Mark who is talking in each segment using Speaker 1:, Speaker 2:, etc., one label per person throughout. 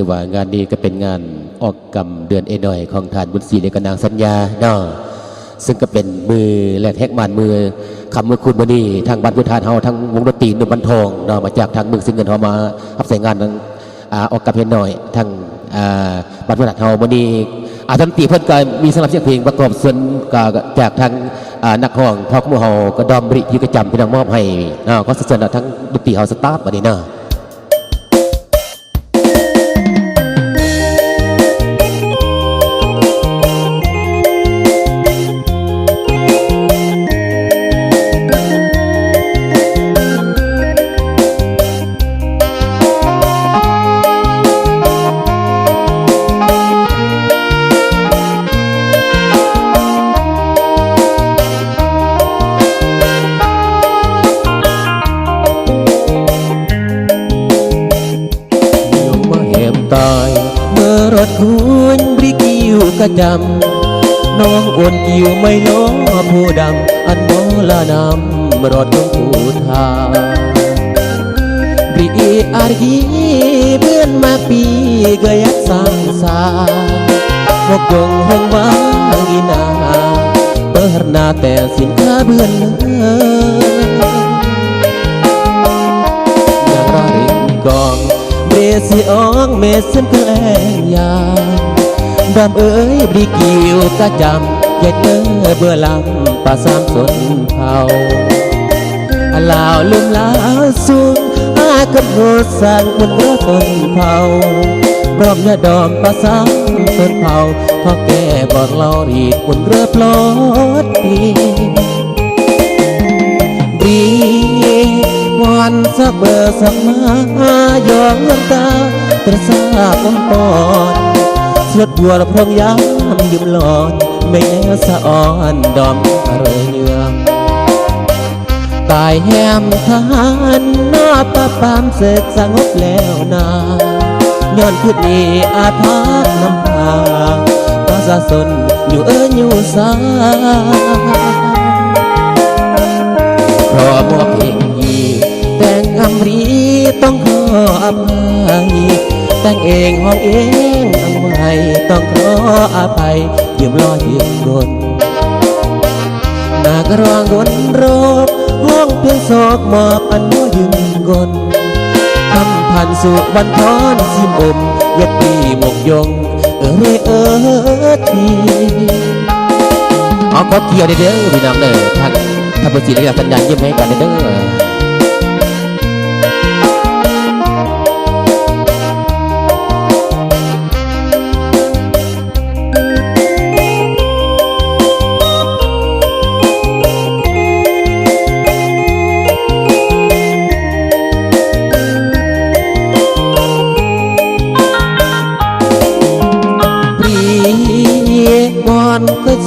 Speaker 1: ถือว่างานนี้ก็เป็นงานออกกรรมเดือนเอหน่อยของทานบุญศรีแลกนางสัญญาเนาะซึ่งก็เป็นมือและแท็กมานมือคำมือคุณมณีทางบ้านพุทธานเฮาทางวงดนตรีนุ่มบันทองเนาะมาจากทางเมืองสิงห์เงินเฮามารับใส่งานนั้นออกกรรมเฮ็ดหน่อยทางบ้านพุทธานเฮามื้อนี้อาดนตีเพิ่อนก็มีสำหรับเสียงเพลงประกอบส่วนก็จากทางนักร้องพ่อขมูเฮาก็ดอมบริที่กระจำพี่น้องมอบให้เนาะก็สนับทั้งดนตรีเฮาสตาร์บัดนี้เนาะ กิวกระจำน้องอ้วนกิวไม่ล้อผู้ดำอันโมลานำรถของผู้ทาบริอารีเพื่อนมาปีก็ยักสร้างสาหกยงหงวางอีนาเปิดหน้าแต่สินค้าเบื่อนเลยอย่างรอริงกองเบสิอองเมสันเพลงยา มดำเอ้ยบริกิวกะจำเย็ดเอ้ยเบื่อลำป่าสามสนเผาอลาวลืมลาวสูงอากับโนสั่งบนเรือต้นเผาพร้อมยาดอมป่าสามต้นเผาพอแก่บอกเรารีดบนเรือปลอดปีดีวันสักเบอร์สักมายอมเงินตาตระสาคำปอน สวดบัวพรองยามยืมหลอนไม่แน่สะอ่อนดอมเรยเยืองตายแหมทหารนอปะปามเสกสงบแล้วนาย้อนคืนนี้อาภัพนำพาประชาชนอยู่เอ้ยอยู่สาเพราะมอบเพลงยีแต่งอำรีต้องขออภัยแต่งเองห้องเอง ไมต้องขออภัยยืมรอยืมกลนากรองกนรบห้องเพียงศอกมอบอันโมยืมกลคำพันสู่วันทอนสิมอมย็ดปีหมกยง เออเรเออทีเอาก็เกี่ยวเด้อพี่น้องเด้อท่านท่านผู้ศิลป์สัญญาณยิ้มให้กันเด้อ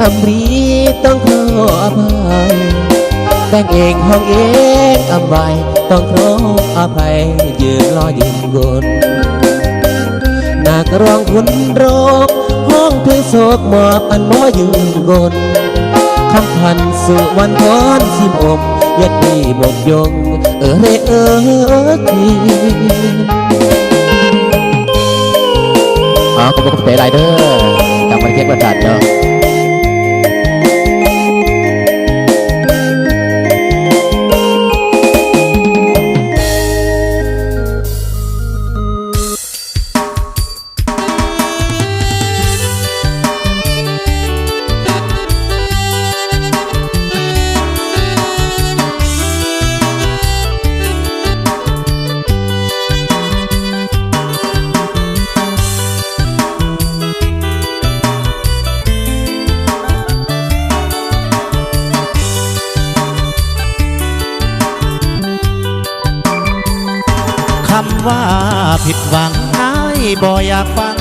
Speaker 1: อเมทหารหน้าประปามเสร็จสงบแล้วนาย้อนพิกีอาพาธน้ำรีต้องขออภัยแต่งเองห้องเองอำไวต้องขออภัยยืนรอยืนกนนักร้องคุณโรคห้องเพลงโศกหมอบอันหมอยืนกนคำพันสู่วันทอนสิมอมย็ดปีหมกยง เออเรเออทีอ๋อขอบคุณเตะไรเดอร์จากประเทศประจันเนาะ
Speaker 2: ผิดหวังนายบ่อยากฟัง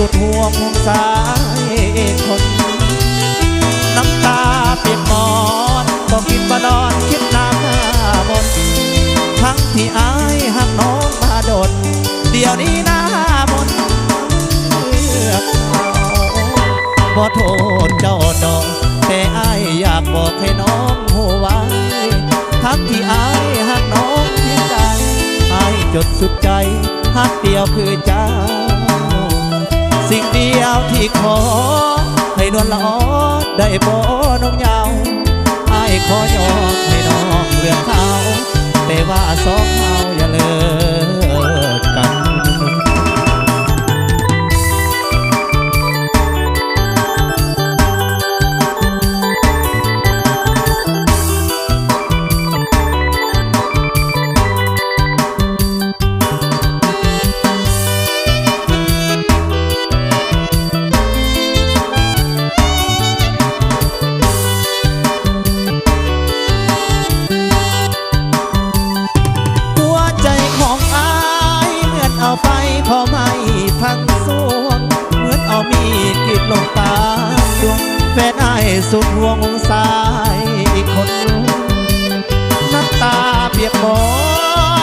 Speaker 2: สุดห่วงห่วงสายคนน้ำตาเปียกมอนบอกกินบานอนคิดน้ำหน้ามนทั้งที่อายหักน้องมาโดนเดี๋ยวนี้หน้ามนเลือกเอบ่โทษเจ้าดอกแต่อายอยากบอกให้น้องหัวไว้ทั้งที่อายหักน้องเพียงใดอายจดสุดใจหักเดียวคือเจ้าาวที่ขอ ให้นวลละออได้บ่น้องยาวอายขอยอมให้น้องเรื่องเขาแต่ว่าสองเขาอย่าเลิก ไม่ทั้งสวง เหมือนเอามีดกรีดลงตาดวงแฟนไอายสุดห่วงองสายอีกคนน้ำตาเปียกบอ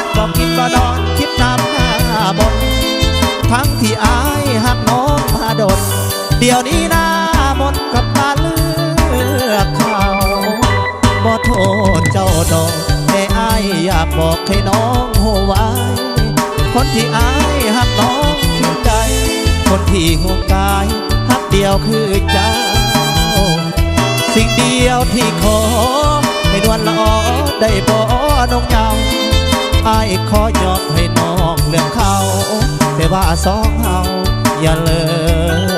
Speaker 2: นบอกกินบ่นอนคิดน้ำหน้าบนทั้งที่อายหักน้องมาดนเดี๋ยวนี้หน้ามนกับตาเลือกเขาบ่โทษเจ้าดอกแต่อายอยากบอกให้น้องหัวไว้คนที่อายหักน้อง คนที่ห่วงกายฮักเดียวคือเจ้า สิ่งเดียวที่ขอ ให้นวลละออได้บ่น้องยาวอายขอยอมให้น้องเลืองเขา แต่ว่าสองเฮาอย่าเลิก